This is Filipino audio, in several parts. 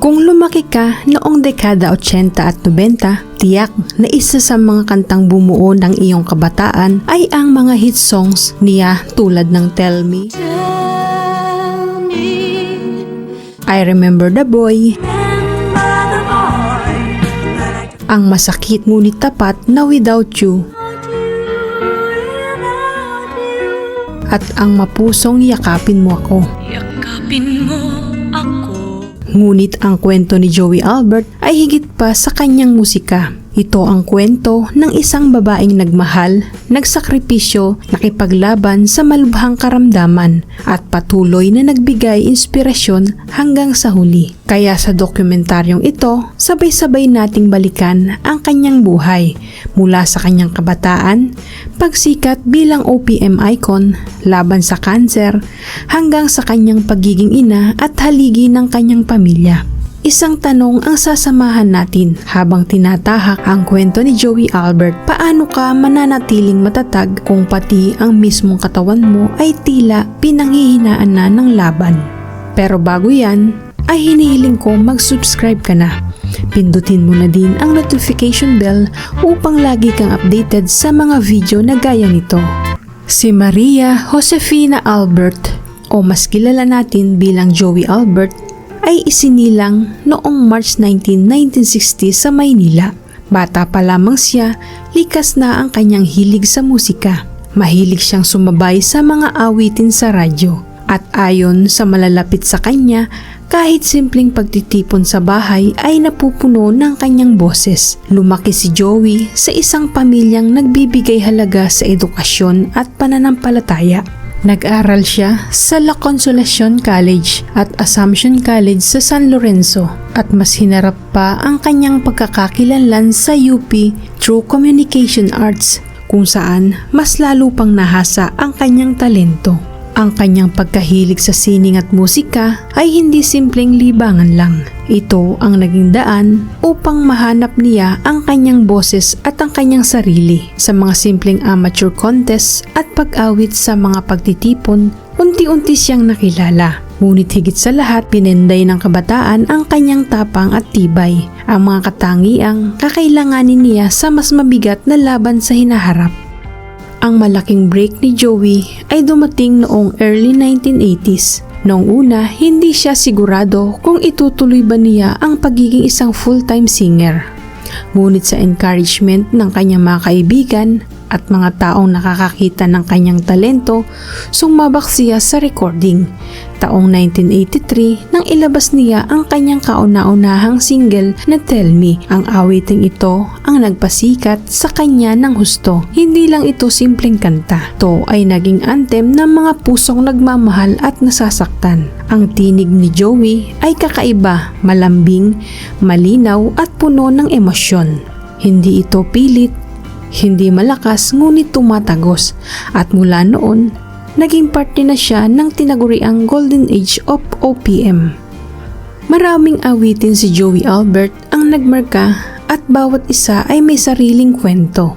Kung lumaki ka noong dekada 80 at 90, tiyak na isa sa mga kantang bumuo ng iyong kabataan ay ang mga hit songs niya tulad ng Tell Me, Tell me, I Remember the Boy, the boy ang masakit ngunit tapat na Without You, at ang mapusong yakapin mo ako. Yakapin mo. Ngunit ang kwento ni Joey Albert ay higit pa sa kanyang musika. Ito ang kwento ng isang babaeng nagmahal, nagsakripisyo, nakipaglaban sa malubhang karamdaman at patuloy na nagbigay inspirasyon hanggang sa huli. Kaya sa dokumentaryong ito, sabay-sabay nating balikan ang kanyang buhay mula sa kanyang kabataan, pagsikat bilang OPM icon, laban sa kanser, hanggang sa kanyang pagiging ina at haligi ng kanyang pamilya. Isang tanong ang sasamahan natin habang tinatahak ang kwento ni Joey Albert. Paano ka mananatiling matatag kung pati ang mismong katawan mo ay tila pinanghihinaan na ng laban? Pero bago yan, ay hinihiling ko mag-subscribe ka na. Pindutin mo na din ang notification bell upang lagi kang updated sa mga video na gaya nito. Si Maria Josefina Albert o mas kilala natin bilang Joey Albert ay isinilang noong March 19, 1960 sa Maynila. Bata pa lamang siya, likas na ang kanyang hilig sa musika. Mahilig siyang sumabay sa mga awitin sa radyo. At ayon sa malalapit sa kanya, kahit simpleng pagtitipon sa bahay ay napupuno ng kanyang boses. Lumaki si Joey sa isang pamilyang nagbibigay halaga sa edukasyon at pananampalataya. Nag-aral siya sa La Consolacion College at Assumption College sa San Lorenzo at mas hinarap pa ang kanyang pagkakakilanlan sa UP through Communication Arts kung saan mas lalo pang nahasa ang kanyang talento. Ang kanyang pagkahilig sa sining at musika ay hindi simpleng libangan lang. Ito ang naging daan upang mahanap niya ang kanyang boses at ang kanyang sarili sa mga simpleng amateur contests at pag-awit sa mga pagtitipon. Unti-unti siyang nakilala. Ngunit higit sa lahat, pinenday ng kabataan ang kanyang tapang at tibay, ang mga katangiang kakailanganin niya sa mas mabigat na laban sa hinaharap. Ang malaking break ni Joey ay dumating noong early 1980s. Noong una, hindi siya sigurado kung itutuloy ba niya ang pagiging isang full-time singer. Ngunit sa encouragement ng kanyang mga kaibigan at mga taong nakakakita ng kanyang talento, sumabak siya sa recording. Taong 1983 nang ilabas niya ang kanyang kauna-unahang single na Tell Me. Ang awiting ito ang nagpasikat sa kanya ng husto. Hindi lang ito simpleng kanta. Ito ay naging anthem ng mga pusong nagmamahal at nasasaktan. Ang tinig ni Joey ay kakaiba, malambing, malinaw at puno ng emosyon. Hindi ito pilit, hindi malakas ngunit tumatagos at mula noon naging parte na siya ng tinaguriang Golden Age of OPM. Maraming awitin si Joey Albert ang nagmarka at bawat isa ay may sariling kwento.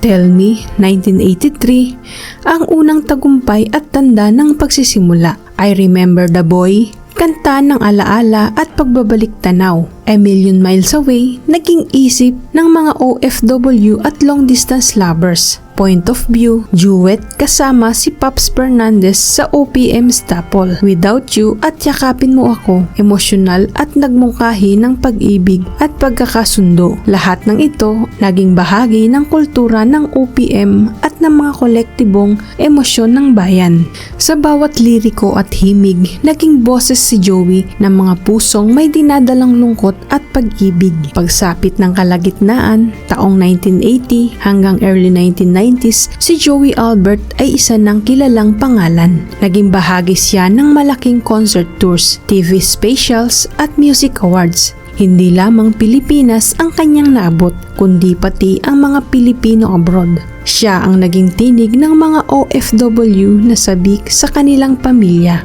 Tell Me, 1983, ang unang tagumpay at tanda ng pagsisimula. I Remember the Boy, kanta ng alaala at pagbabalik tanaw. A Million Miles Away, naging isip ng mga OFW at long distance lovers. Point of View, duet kasama si Pops Fernandez sa OPM Staple. Without You at Yakapin Mo Ako, emosyonal at nagmungkahi ng pag-ibig at pagkakasundo. Lahat ng ito naging bahagi ng kultura ng OPM at ng mga kolektibong emosyon ng bayan. Sa bawat liriko at himig, naging boses si Joey ng mga pusong may dinadalang lungkot at pag-ibig. Pagsapit ng kalagitnaan, taong 1980 hanggang early 1990s, si Joey Albert ay isa ng kilalang pangalan. Naging bahagi siya ng malaking concert tours, TV specials at music awards. Hindi lamang Pilipinas ang kanyang naabot, kundi pati ang mga Pilipino abroad. Siya ang naging tinig ng mga OFW na sabik sa kanilang pamilya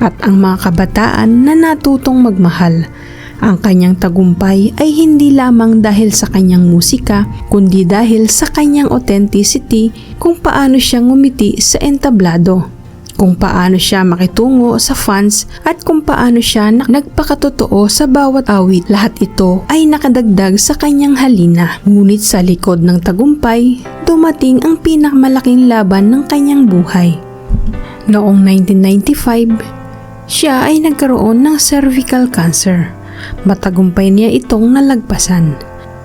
at ang mga kabataan na natutong magmahal. Ang kanyang tagumpay ay hindi lamang dahil sa kanyang musika, kundi dahil sa kanyang authenticity kung paano siya ngumiti sa entablado. kung paano siya makitungo sa fans at kung paano siya na- nagpakatotoo sa bawat awit. Lahat ito ay nakadagdag sa kanyang halina. Ngunit sa likod ng tagumpay, dumating ang pinakamalaking laban ng kanyang buhay. Noong 1995, siya ay nagkaroon ng cervical cancer. Matagumpay niya itong nalagpasan.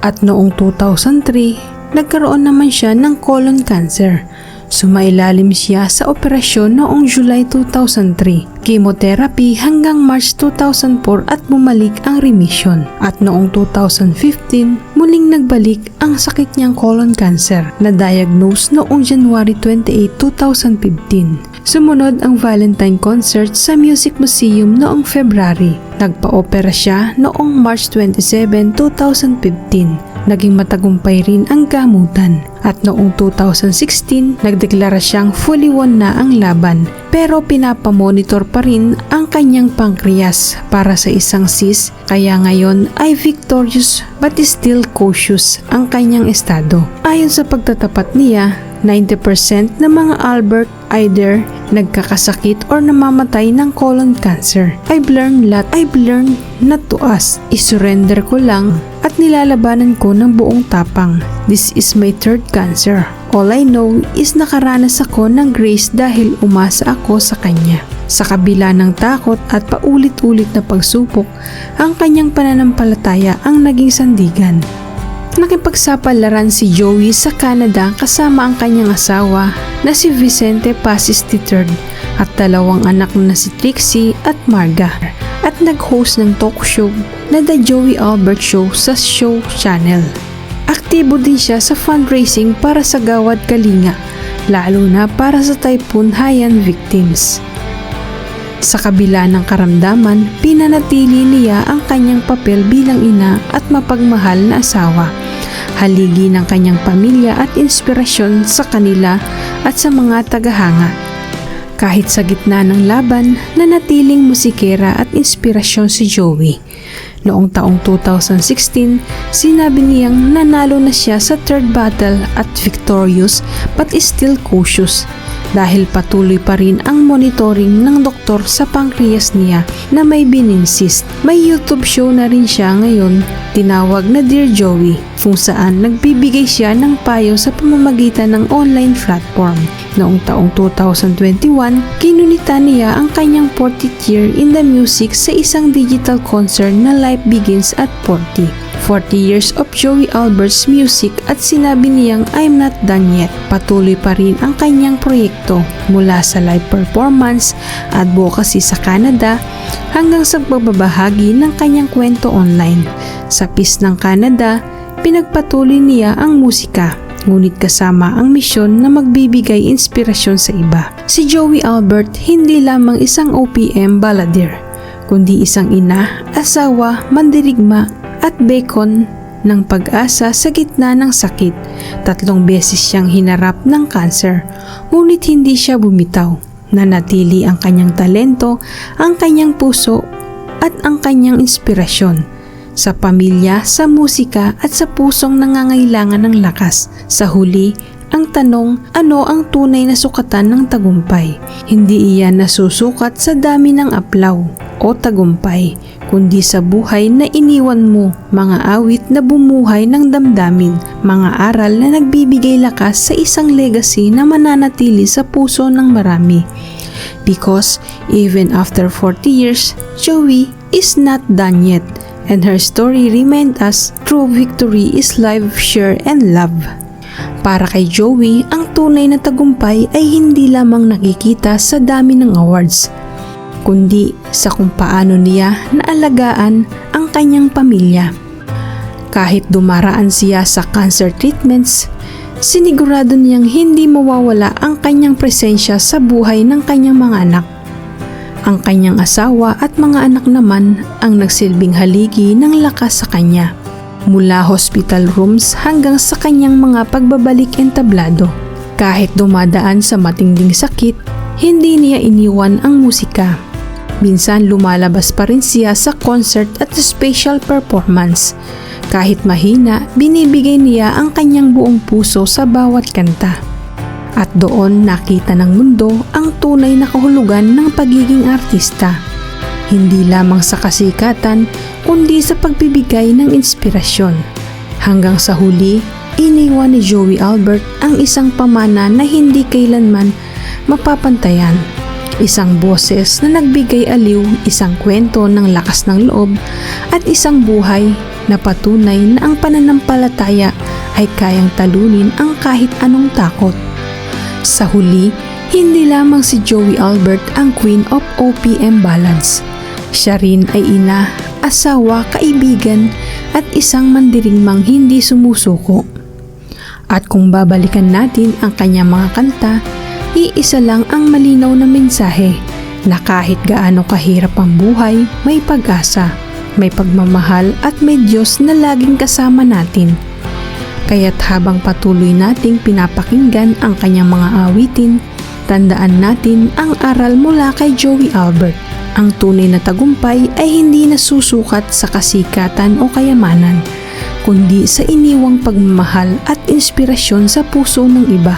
At noong 2003, nagkaroon naman siya ng colon cancer. Sumailalim siya sa operasyon noong July 2003, chemotherapy hanggang March 2004 at bumalik ang remission. At noong 2015, muling nagbalik ang sakit niyang colon cancer na diagnose noong January 28, 2015. Sumunod ang Valentine concert sa Music Museum noong February. Nagpa-opera siya noong March 27, 2015. Naging matagumpay rin ang gamutan. At noong 2016, nagdeklara siyang fully won na ang laban. Pero pinapamonitor pa rin ang kanyang pancreas para sa isang cyst kaya ngayon ay victorious but still cautious ang kanyang estado. Ayon sa pagtatapat niya, 90% ng mga Albert either nagkakasakit or namamatay ng colon cancer. I've learned lot. I've learned not to ask. Isurrender ko lang at nilalabanan ko ng buong tapang. This is my third cancer. All I know is nakaranas ako ng grace dahil umasa ako sa kanya. Sa kabila ng takot at paulit-ulit na pagsupok, ang kanyang pananampalataya ang naging sandigan. Nakipagsapalaran si Joey sa Canada kasama ang kanyang asawa na si Vicente Pasis III at dalawang anak na si Trixie at Marga at nag-host ng talk show na The Joey Albert Show sa Show Channel. Aktibo din siya sa fundraising para sa Gawad Kalinga, lalo na para sa Typhoon Haiyan victims. Sa kabila ng karamdaman, pinanatili niya ang kanyang papel bilang ina at mapagmahal na asawa. Haligi ng kanyang pamilya at inspirasyon sa kanila at sa mga tagahanga. Kahit sa gitna ng laban, nanatiling musikera at inspirasyon si Joey. Noong taong 2016, sinabi niyang nanalo na siya sa third battle at victorious but still cautious dahil patuloy pa rin ang monitoring ng doktor sa pancreas niya na may benign cyst. May YouTube show na rin siya ngayon, tinawag na Dear Joey, kung saan nagbibigay siya ng payo sa pamamagitan ng online platform. Noong taong 2021, kinunita niya ang kanyang 40th year in the music sa isang digital concert na Life Begins at 40. 40 years of Joey Albert's music at sinabi niyang I'm not done yet. Patuloy pa rin ang kanyang proyekto mula sa live performance, advocacy sa Canada, hanggang sa pagbabahagi ng kanyang kwento online. Sa PIS ng Canada, pinagpatuloy niya ang musika ngunit kasama ang misyon na magbibigay inspirasyon sa iba. Si Joey Albert hindi lamang isang OPM balladeer, kundi isang ina, asawa, mandirigma at bekon ng pag-asa sa gitna ng sakit. Tatlong beses siyang hinarap ng cancer, ngunit hindi siya bumitaw. Nanatili ang kanyang talento, ang kanyang puso at ang kanyang inspirasyon sa pamilya, sa musika at sa pusong nangangailangan ng lakas. Sa huli, ang tanong, ano ang tunay na sukatan ng tagumpay? Hindi iyan nasusukat sa dami ng aplaw o tagumpay, kundi sa buhay na iniwan mo, mga awit na bumuhay ng damdamin, mga aral na nagbibigay lakas sa isang legacy na mananatili sa puso ng marami. Because even after 40 years, Joey is not done yet and her story remind us true victory is life, share, and love. Para kay Joey, ang tunay na tagumpay ay hindi lamang nakikita sa dami ng awards, kundi sa kung paano niya naalagaan ang kanyang pamilya. Kahit dumaraan siya sa cancer treatments, sinigurado niyang hindi mawawala ang kanyang presensya sa buhay ng kanyang mga anak. Ang kanyang asawa at mga anak naman ang nagsilbing haligi ng lakas sa kanya mula hospital rooms hanggang sa kanyang mga pagbabalik entablado. Kahit dumadaan sa matinding sakit, hindi niya iniwan ang musika. Minsan lumalabas pa rin siya sa concert at special performance. Kahit mahina, binibigay niya ang kanyang buong puso sa bawat kanta. At doon nakita ng mundo ang tunay na kahulugan ng pagiging artista. Hindi lamang sa kasikatan, kundi sa pagbibigay ng inspirasyon. Hanggang sa huli, iniwan ni Joey Albert ang isang pamana na hindi kailanman mapapantayan. Isang boses na nagbigay aliw, isang kwento ng lakas ng loob, at isang buhay na patunay na ang pananampalataya ay kayang talunin ang kahit anong takot. Sa huli, hindi lamang si Joey Albert ang queen of OPM ballads. Siya rin ay ina, asawa, kaibigan at isang mandirigmang hindi sumusuko. At kung babalikan natin ang kanyang mga kanta, iisa lang ang malinaw na mensahe na kahit gaano kahirap ang buhay, may pag-asa, may pagmamahal at may Diyos na laging kasama natin. Kaya't habang patuloy nating pinapakinggan ang kanyang mga awitin, tandaan natin ang aral mula kay Joey Albert. Ang tunay na tagumpay ay hindi nasusukat sa kasikatan o kayamanan, kundi sa iniwang pagmamahal at inspirasyon sa puso ng iba.